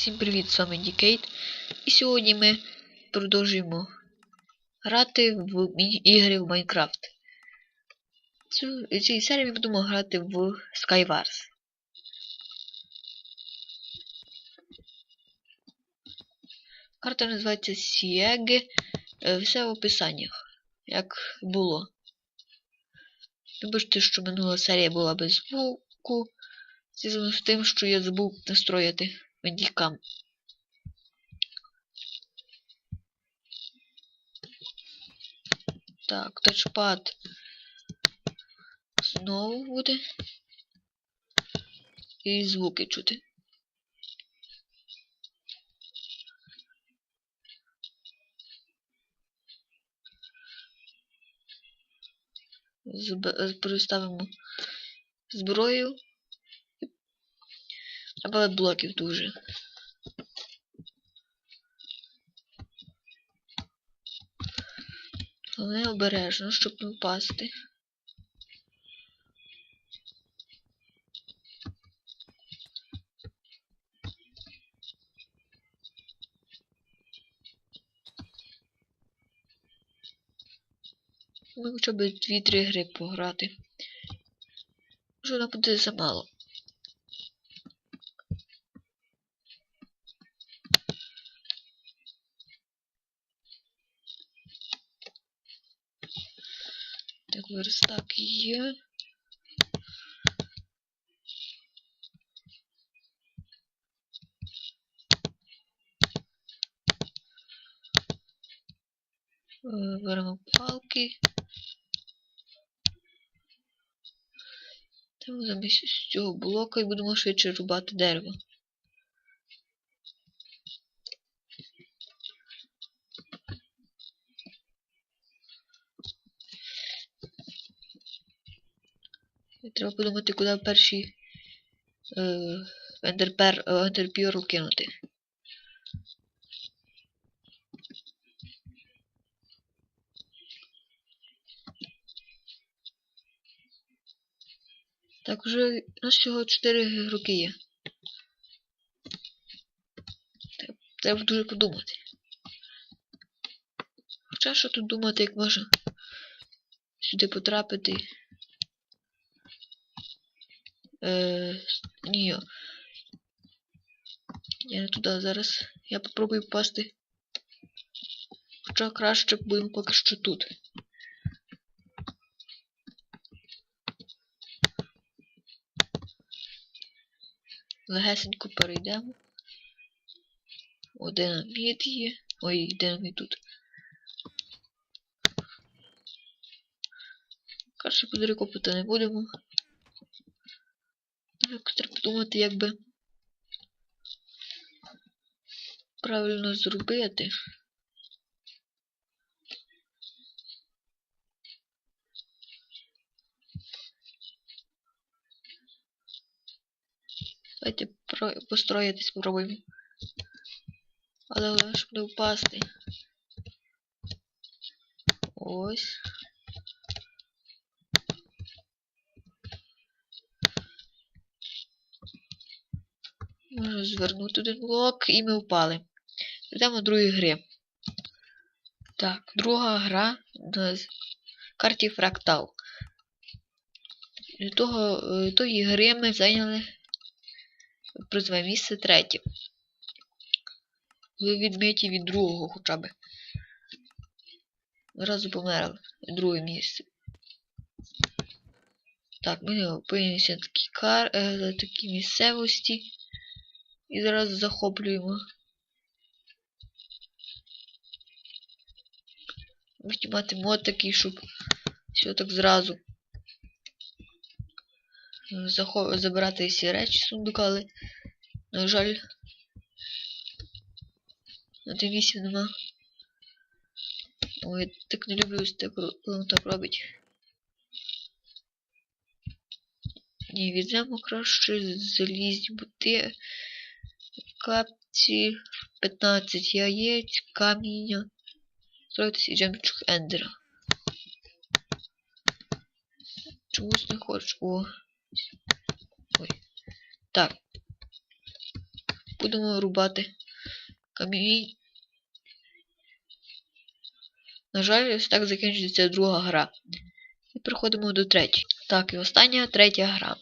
Всім привіт, з вами Дікейт. І сьогодні ми продовжуємо грати в міні-ігри в Майнкрафт. Цю, цій серії ми будемо грати в Skywars. Карта називається Сіеги. Е, Все в описаннях, як було. Вибачте, що минула серія була без звуку. Зв'язано з тим, що я забув настроїти мендікам. Так, тачпад знову буде. І звуки чути. Зб- Переставимо зброю. Треба блоків дуже. Але обережно, щоб не впасти. Ну, хоча б 2-3 гри пограти. Може вона буде замало. Так, верстак є. Беремо палки. Там замість цього блока і будемо швидше рубати дерево. Треба подумати, куди перші е, ендерпер, е, кинути. Так, вже у нас всього 4 роки є. Треба дуже подумати. Хоча що тут думати, як можна сюди потрапити. Е, ні. Я не туди зараз. Я попробую впасти. Хоча краще будемо поки що тут. Легесенько перейдемо. Один мід є. Ой, динаміт тут. Краще подрикопити не будемо. Так, треба подумати, як би правильно зробити. Давайте построїтись спробуємо. Але головне, щоб не впасти. Ось. Можна звернути один блок і ми впали. Йдемо до другої гри. Так, друга гра на карті Фрактал. Від того, е, тої гри ми зайняли призове місце третє. Ви відмиті від другого хоча б. Зразу померли. Друге місце. Так, ми опинимося на такій кар... е, такій місцевості. І зараз захоплюємо. Можете мати мод такий, щоб все так зразу. Захо... Забирати всі речі сундука, але, на жаль, на тій місці нема. Ой, я так не люблю, так, коли так робить. Ні, візьмемо краще залізні бути. Капці, 15 яєць, каміння. Строїтись і жемчуг Ендера. Чомусь не хочу. О. Ой. Так. Будемо рубати камінь. На жаль, ось так закінчується друга гра. І переходимо до третьої. Так, і остання третя гра.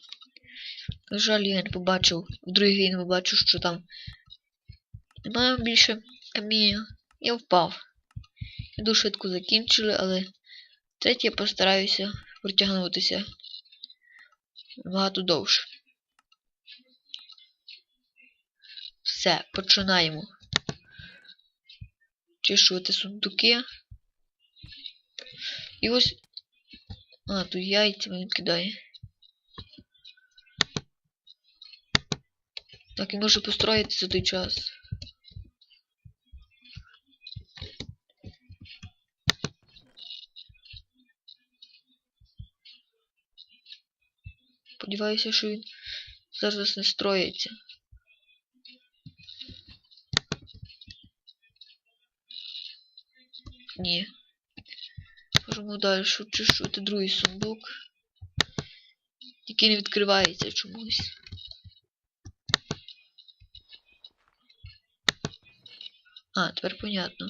На жаль, я не побачив, в другій грі не побачив, що там немає більше каміння. Я впав. Я дуже швидко закінчили, але третє я постараюся протягнутися набагато довше. Все, починаємо. Чищувати сундуки. І ось. А, тут яйця він кидає. Так, і може построїти за той час. Сподіваюся, що він зараз не строїться. Ні. Можемо далі чищувати другий сундук. Який не відкривається чомусь. А, тепер понятно.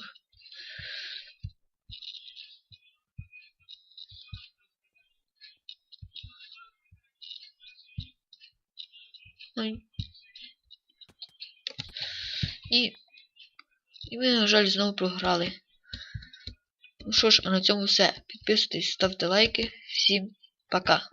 І, і ми, на жаль, знову програли. Ну що ж, а на цьому все. Підписуйтесь, ставте лайки. Всім пока.